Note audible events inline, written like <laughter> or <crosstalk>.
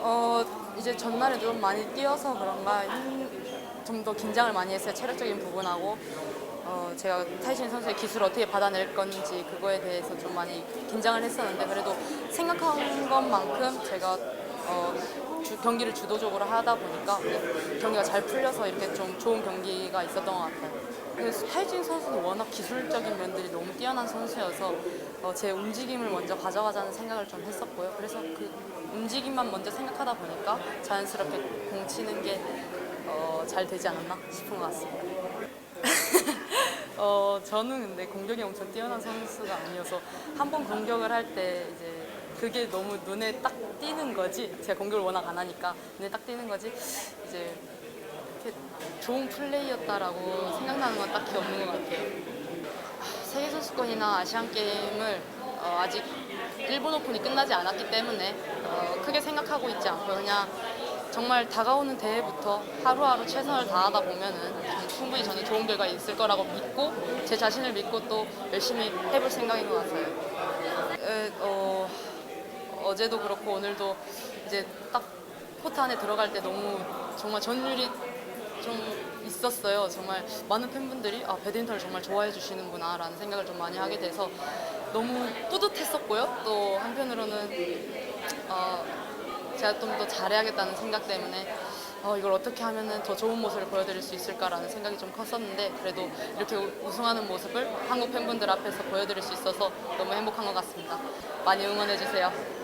어 이제 전날에 좀 많이 뛰어서 그런가 좀 더 긴장을 많이 했어요 체력적인 부분하고. 어 제가 타이신 선수의 기술을 어떻게 받아낼 건지 그거에 대해서 좀 많이 긴장을 했었는데 그래도 생각한 것만큼 제가 어 주- 경기를 주도적으로 하다 보니까 네, 경기가 잘 풀려서 이렇게 좀 좋은 경기가 있었던 것 같아요. 타이진 선수는 워낙 기술적인 면들이 너무 뛰어난 선수여서 어, 제 움직임을 먼저 가져가자는 생각을 좀 했었고요. 그래서 그 움직임만 먼저 생각하다 보니까 자연스럽게 공 치는 게 어, 잘 되지 않았나 싶은 것 같습니다. <laughs> 어, 저는 근데 공격이 엄청 뛰어난 선수가 아니어서 한 번 공격을 할 때 이제 그게 너무 눈에 딱 띄는 거지. 제가 공격을 워낙 안 하니까 눈에 딱 띄는 거지. 이제 이렇게 좋은 플레이였다라고 생각나는 건 딱히 없는 것 같아요. 세계 선수권이나 아시안 게임을 어, 아직 일본 오픈이 끝나지 않았기 때문에 어, 크게 생각하고 있지 않고 그냥 정말 다가오는 대회부터 하루하루 최선을 다하다 보면은 충분히 저는 좋은 결과 있을 거라고 믿고 제 자신을 믿고 또 열심히 해볼 생각인 것 같아요. 에, 어, 어제도 그렇고 오늘도 이제 딱 코트 안에 들어갈 때 너무 정말 전율이 좀 있었어요. 정말 많은 팬분들이 아 배드민턴을 정말 좋아해 주시는구나라는 생각을 좀 많이 하게 돼서 너무 뿌듯했었고요. 또 한편으로는 어, 제가 좀 더 잘해야겠다는 생각 때문에 어, 이걸 어떻게 하면 더 좋은 모습을 보여드릴 수 있을까라는 생각이 좀 컸었는데 그래도 이렇게 우- 우승하는 모습을 한국 팬분들 앞에서 보여드릴 수 있어서 너무 행복한 것 같습니다. 많이 응원해 주세요.